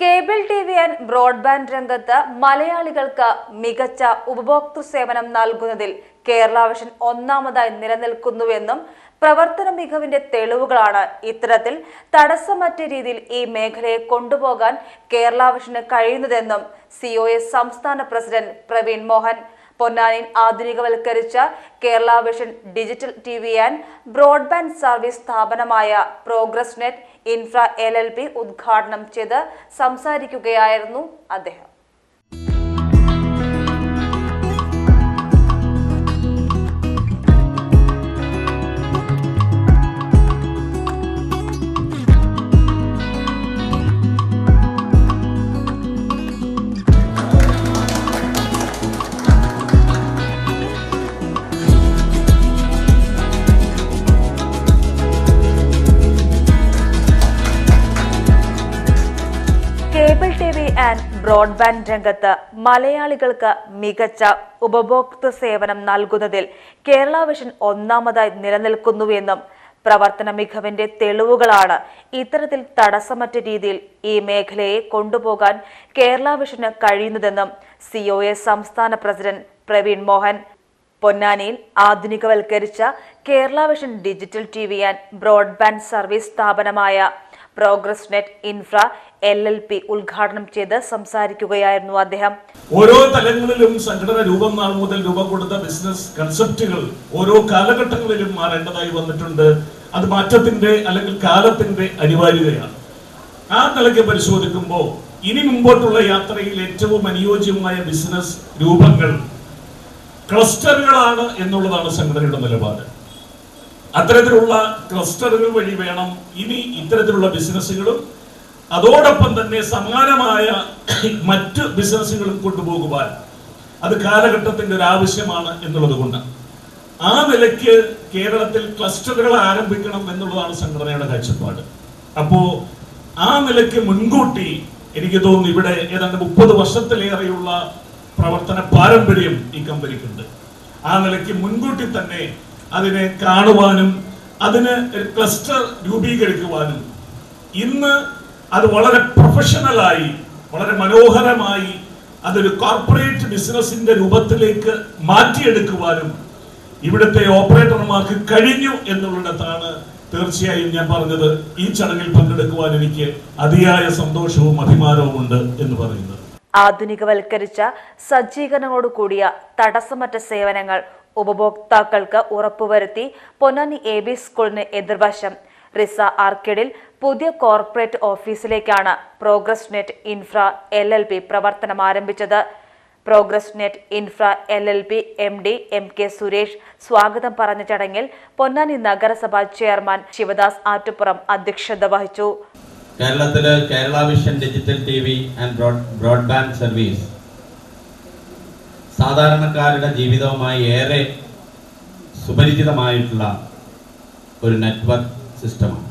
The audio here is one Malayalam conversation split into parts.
Cable T V and broadband രംഗത്ത് മലയാളികൾക്ക് മികച്ച ഉപഭോക്തൃ സേവനം നൽകുന്നതിൽ കേരള വിഷൻ ഒന്നാമതായി നിലനിൽക്കുന്നുവെന്നും പ്രവർത്തന മികവിന്റെ തെളിവുകളാണ് ഇത്തരത്തിൽ തടസ്സമറ്റ രീതിയിൽ ഈ മേഖലയെ കൊണ്ടുപോകാൻ കേരള വിഷന് കഴിയുന്നതെന്നും സിഒഎ സംസ്ഥാന പ്രസിഡന്റ് പ്രവീൺ മോഹൻ പൊന്നാനിയിൽ ആധുനികവൽക്കരിച്ച Kerala vision digital T V and broadband service സ്ഥാപനമായ progress net infra L L P ഉദ്ഘാടനം ചെയ്ത് സംസാരിക്കുകയായിരുന്നു അദ്ദേഹം. ആൻഡ് ബ്രോഡ്ബാൻഡ് രംഗത്ത് മലയാളികൾക്ക് മികച്ച ഉപഭോക്തൃ സേവനം നൽകുന്നതിൽ കേരള വിഷൻ ഒന്നാമതായി നിലനിൽക്കുന്നുവെന്നും പ്രവർത്തന മികവിന്റെ തെളിവുകളാണ് ഇത്തരത്തിൽ തടസ്സമറ്റ രീതിയിൽ ഈ മേഖലയെ കൊണ്ടുപോകാൻ കേരള വിഷന് കഴിയുന്നതെന്നും സി ഒ എ സംസ്ഥാന പ്രസിഡന്റ് പ്രവീൺ മോഹൻ പൊന്നാനിയിൽ ആധുനികവൽക്കരിച്ച Kerala vision digital T V and broadband service സ്ഥാപനമായ progress net infra L L P ഉദ്ഘാടനം ചെയ്ത് സംസാരിക്കുകയായിരുന്നു അദ്ദേഹം. ഓരോ തലങ്ങളിലും സംഘടന രൂപം മുതൽ രൂപം കൊടുത്ത ബിസിനസ് കൺസെപ്റ്റുകൾ ഓരോ കാലഘട്ടങ്ങളിലും മാറേണ്ടതായി വന്നിട്ടുണ്ട്. അത് മാറ്റത്തിന്റെ അല്ലെങ്കിൽ കാലത്തിന്റെ അനിവാര്യതയാണ് ആ നിലയ്ക്ക് പരിശോധിക്കുമ്പോൾ ഇനി മുമ്പോട്ടുള്ള യാത്രയിൽ ഏറ്റവും അനുയോജ്യമായ ബിസിനസ് രൂപങ്ങൾ ക്ലസ്റ്ററുകളാണ് എന്നുള്ളതാണ് സംഘടനയുടെ നിലപാട്. അത്തരത്തിലുള്ള ക്ലസ്റ്ററുകൾ വഴി വേണം ഇനി ഇത്തരത്തിലുള്ള ബിസിനസ്സുകളും. അതോടൊപ്പം തന്നെ സമാനമായ മറ്റ് ബിസിനസ്സുകളും കൊണ്ടുപോകുവാൻ അത് കാലഘട്ടത്തിന്റെ ഒരു ആവശ്യമാണ് എന്നുള്ളത് കൊണ്ട്. ആ നിലയ്ക്ക് കേരളത്തിൽ ക്ലസ്റ്ററുകൾ ആരംഭിക്കണം എന്നുള്ളതാണ് സംഘടനയുടെ കാഴ്ചപ്പാട്. അപ്പോ ആ നിലയ്ക്ക് മുൻകൂട്ടി എനിക്ക് തോന്നുന്നു ഇവിടെ ഏതാണ്ട് മുപ്പത് വർഷത്തിലേറെയുള്ള പ്രവർത്തന പാരമ്പര്യം ഈ കമ്പനിക്കുണ്ട്. ആ നിലയ്ക്ക് മുൻകൂട്ടി തന്നെ അതിനെ കാണുവാനും അതിന് ക്ലസ്റ്റർ രൂപീകരിക്കുവാനും. ഇന്ന് അത് വളരെ പ്രൊഫഷണലായി വളരെ മനോഹരമായി അതൊരു കോർപ്പറേറ്റ് ബിസിനസിന്റെ രൂപത്തിലേക്ക് മാറ്റിയെടുക്കുവാനും ഇവിടുത്തെ ഓപ്പറേറ്റർമാർക്ക് കഴിഞ്ഞു എന്നുള്ളിടത്താണ് തീർച്ചയായും ഞാൻ പറഞ്ഞത്. ഈ ചടങ്ങിൽ പങ്കെടുക്കുവാൻ എനിക്ക് അതിയായ സന്തോഷവും അഭിമാനവും ഉണ്ട് എന്ന് പറയുന്നത്. ആധുനികവൽക്കരിച്ച സജ്ജീകരണങ്ങളോട് കൂടിയ തടസ്സമറ്റ സേവനങ്ങൾ ഉപഭോക്താക്കൾക്ക് ഉറപ്പുവരുത്തി പൊന്നാനി എ ബി സ്കൂളിന് എതിർവശം. റിസ ആർക്കേഡിൽ പുതിയ corporate ഓഫീസിലേക്കാണ് progress net infra L L P പ്രവർത്തനം ആരംഭിച്ചത്. Progress net infra L L P M D M K Suresh സ്വാഗതം പറഞ്ഞ ചടങ്ങിൽ പൊന്നാനി നഗരസഭാ ചെയർമാൻ ശിവദാസ് ആറ്റുപുറം അധ്യക്ഷത വഹിച്ചു. കേരളത്തിലെ Kerala vision digital T V and broadband service സാധാരണക്കാരുടെ ജീവിതവുമായി ഏറെ സുപരിചിതമായിട്ടുള്ള ഒരു നെറ്റ്വർക്ക് സിസ്റ്റമാണ്.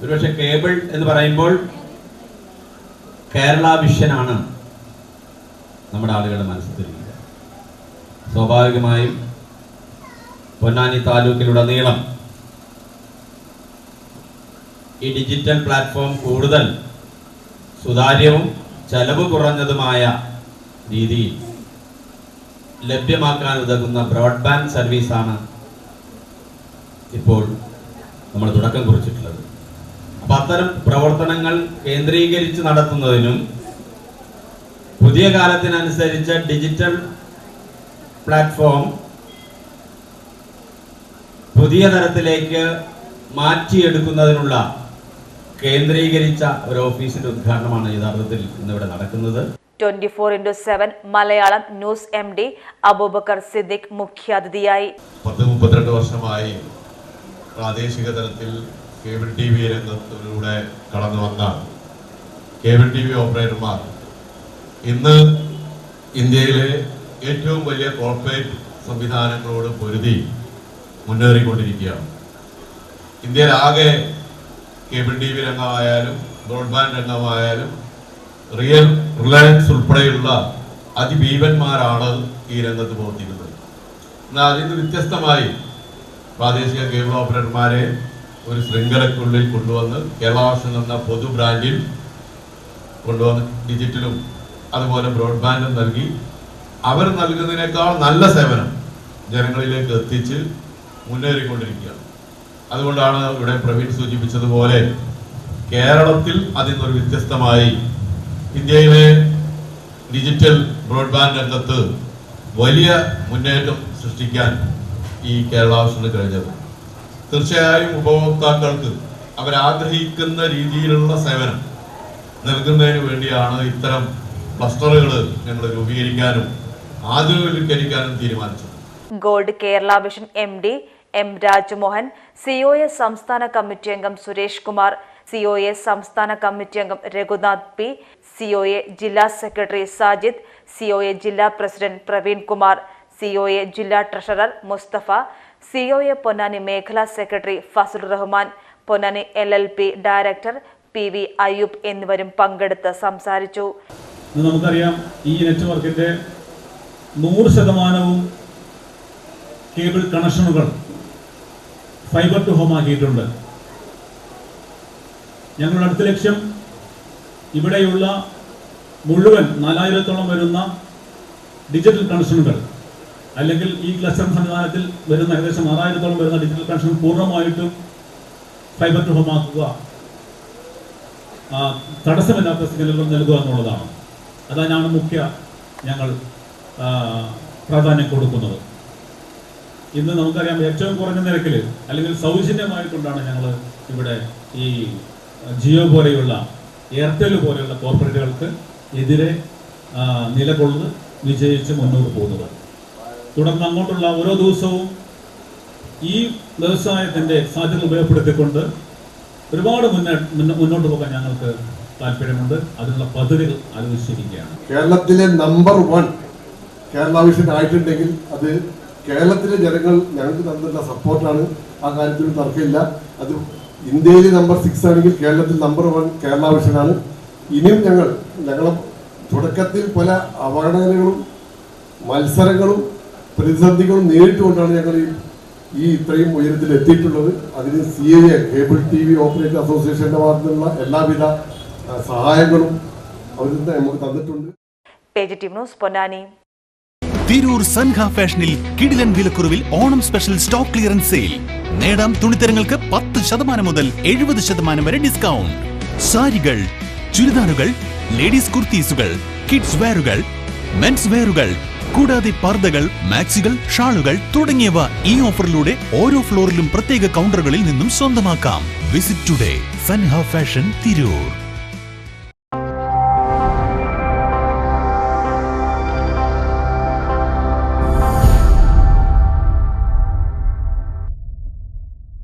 ഒരുപക്ഷെ കേബിൾ എന്ന് പറയുമ്പോൾ കേരള വിഷനാണ് നമ്മുടെ ആളുകളുടെ മനസ്സിൽ തിരിക്കുക സ്വാഭാവികമായും പൊന്നാനി താലൂക്കിലുടനീളം ഈ ഡിജിറ്റൽ പ്ലാറ്റ്ഫോം കൂടുതൽ സുതാര്യവും ചെലവ് കുറഞ്ഞതുമായ രീതിയിൽ ലഭ്യമാക്കാൻ ഉതകുന്ന ബ്രോഡ്ബാൻഡ് സർവീസാണ് ഇപ്പോൾ നമ്മൾ തുടക്കം കുറിച്ചിട്ടുള്ളത്. അപ്പം അത്തരം പ്രവർത്തനങ്ങൾ കേന്ദ്രീകരിച്ച് നടത്തുന്നതിനും പുതിയ കാലത്തിനനുസരിച്ച ഡിജിറ്റൽ പ്ലാറ്റ്ഫോം പുതിയ തരത്തിലേക്ക് മാറ്റിയെടുക്കുന്നതിനുള്ള കേന്ദ്രീകരിച്ച ഒരു ഓഫീസിന്റെ ഉദ്ഘാടനമാണ് യഥാർത്ഥത്തിൽ ഇന്നിവിടെ നടക്കുന്നത്. Twenty four into seven Malayalam news M D Abubakar Siddique മുഖ്യാതിഥിയായി പത്ത് മുപ്പത്തിരണ്ട് വർഷമായി പ്രാദേശിക തലത്തിൽ കേബിൾ ടി വി രംഗത്തിലൂടെ കടന്നു വന്ന കേബിൾ ടി വി ഓപ്പറേറ്റർമാർ ഇന്ന് ഇന്ത്യയിലെ ഏറ്റവും വലിയ കോർപ്പറേറ്റ് സംവിധാനങ്ങളോട് പൊരുതി മുന്നേറിക്കൊണ്ടിരിക്കുകയാണ്. ഇന്ത്യയിലാകെ കേബിൾ ടി വി രംഗമായാലും ബ്രോഡ്ബാൻഡ് രംഗമായാലും റിയൽ റിലയൻസ് ഉൾപ്പെടെയുള്ള അതിഭീവന്മാരാണ് ഈ രംഗത്ത് പ്രവർത്തിക്കുന്നത്. എന്നാൽ അതിൽ നിന്ന് വ്യത്യസ്തമായി പ്രാദേശിക കേബിൾ ഓപ്പറേറ്റർമാരെ ഒരു ശൃംഖലയ്ക്കുള്ളിൽ കൊണ്ടുവന്ന് കേരളാവർഷൻ എന്ന പൊതു ബ്രാൻഡിൽ കൊണ്ടുവന്ന് ഡിജിറ്റലും അതുപോലെ ബ്രോഡ്ബാൻഡും നൽകി. അവർ നൽകുന്നതിനേക്കാൾ നല്ല സേവനം ജനങ്ങളിലേക്ക് എത്തിച്ച് മുന്നേറിക്കൊണ്ടിരിക്കുകയാണ്. അതുകൊണ്ടാണ് ഇവിടെ പ്രവീൺ സൂചിപ്പിച്ചതുപോലെ കേരളത്തിൽ അതിൽ നിന്നൊരു വ്യത്യസ്തമായി ഇന്ത്യയിലെ ഡിജിറ്റൽ ബ്രോഡ്ബാൻഡ് രംഗത്ത് വലിയ മുന്നേറ്റം സൃഷ്ടിക്കാൻ ഈ കേരള ഹൗസിന് കഴിഞ്ഞത്. തീർച്ചയായും ഉപഭോക്താക്കൾക്ക് അവരാഗ്രഹിക്കുന്ന രീതിയിലുള്ള സേവനം നൽകുന്നതിന് വേണ്ടിയാണ് ഇത്തരം ക്ലസ്റ്ററുകൾ ഞങ്ങൾ രൂപീകരിക്കാനും ആധുനികവൽക്കരിക്കാനും തീരുമാനിച്ചത്. Gold Kerala vision M D M Rajmohan C O S സംസ്ഥാന കമ്മിറ്റി അംഗം Suresh Kumar C O A സംസ്ഥാന കമ്മിറ്റി അംഗം Raghunath P C O A ജില്ലാ secretary Sajid C O A ജില്ലാ president Praveen Kumar C O A ജില്ലാ treasurer Mustafa C O A Ponnani മേഖലാ secretary Fazal Rahman Ponnani L L P director P V Ayyub എന്നിവരും പങ്കെടുത്ത് സംസാരിച്ചു. നമുക്കറിയാം ഈ നെറ്റ്വർക്കിന്റെ നൂറ് ശതമാനവും കേബിൾ കണക്ഷനുകൾ ഫൈബർ ടു ഹോം ആക്കിയിട്ടുണ്ട്. ഞങ്ങളുടെ അടുത്ത ലക്ഷ്യം ഇവിടെയുള്ള മുഴുവൻ നാലായിരത്തോളം വരുന്ന ഡിജിറ്റൽ കണക്ഷനുകൾ അല്ലെങ്കിൽ ഈ ക്ലസ്റ്റർ സംവിധാനത്തിൽ വരുന്ന ഏകദേശം ആറായിരത്തോളം വരുന്ന ഡിജിറ്റൽ കണക്ഷൻ പൂർണമായിട്ടും ഫൈബർ ടു ഹോം ആക്കുക ആ, തടസ്സമില്ലാത്ത സിഗ്നലുകൾ നൽകുക എന്നുള്ളതാണ്. അതിനാണ് മുഖ്യ ഞങ്ങൾ പ്രാധാന്യം കൊടുക്കുന്നത്. ഇന്ന് നമുക്കറിയാം ഏറ്റവും കുറഞ്ഞ നിരക്കിൽ അല്ലെങ്കിൽ സൗജന്യമായിക്കൊണ്ടാണ് ഞങ്ങൾ ഇവിടെ ഈ ജിയോ പോലെയുള്ള എയർടെൽ പോലെയുള്ള കോർപ്പറേറ്റുകൾക്ക് എതിരെ നിലകൊള്ളുന്ന വിജയിച്ച് മുന്നോട്ട് പോകുന്നത്. തുടർന്ന് അങ്ങോട്ടുള്ള ഓരോ ദിവസവും ഈ വ്യവസായത്തിന്റെ സാധ്യത ഉപയോഗപ്പെടുത്തിക്കൊണ്ട് ഒരുപാട് മുന്നോട്ട് പോകാൻ ഞങ്ങൾക്ക് താല്പര്യമുണ്ട്. അതിനുള്ള പദ്ധതികൾ ആലോചിച്ചിരിക്കുകയാണ്. കേരളത്തിലെ നമ്പർ വൺ കേരള വിഷൻ ആയിട്ടുണ്ടെങ്കിൽ അത് കേരളത്തിലെ ജനങ്ങൾ ഞങ്ങൾക്ക് തന്നിട്ടുള്ള സപ്പോർട്ടാണ് ആ കാര്യത്തിൽ തർക്കമില്ല. അത് ഇന്ത്യയിൽ നമ്പർ സിക്സ് ആണെങ്കിൽ കേരളത്തിൽ നമ്പർ വൺ കേരള വിഷനാണ് ഇനിയും ഞങ്ങൾ ഞങ്ങൾ തുടക്കത്തിൽ പല അവഗണനകളും മത്സരങ്ങളും പ്രതിസന്ധികളും നേരിട്ടുകൊണ്ടാണ് ഞങ്ങൾ ഈ ഈ ഇത്രയും ഉയരത്തിൽ എത്തിയിട്ടുള്ളത്. അതിന് C A A cable T V operator അസോസിയേഷന്റെ ഭാഗത്തു നിന്നുള്ള എല്ലാവിധ സഹായങ്ങളും അവർ നമുക്ക് തന്നിട്ടുണ്ട്. ന്യൂസ് പൊന്നാനി. തിരൂർ സൻഹ ഫാഷനിൽ കിടിലൻ വിലക്കുറവിൽ Onam special stock clearance sale. നേടാം തുണിത്തരങ്ങൾക്ക് പത്ത് ശതമാനം മുതൽ എഴുപത് ശതമാനം വരെ ഡിസ്കൗണ്ട്. സാരികൾ ചുരിദാറുകൾ ലേഡീസ് കുർത്തീസുകൾ കിഡ്സ് വെയറുകൾ മെൻസ് വെയറുകൾ കൂടാതെ പർദ്ദകൾ മാക്സികൾ ഷാളുകൾ തുടങ്ങിയവ ഈ ഓഫറിലൂടെ ഓരോ ഫ്ലോറിലും പ്രത്യേക കൗണ്ടറുകളിൽ നിന്നും സ്വന്തമാക്കാം. Visit today Sanha fashion Tirur.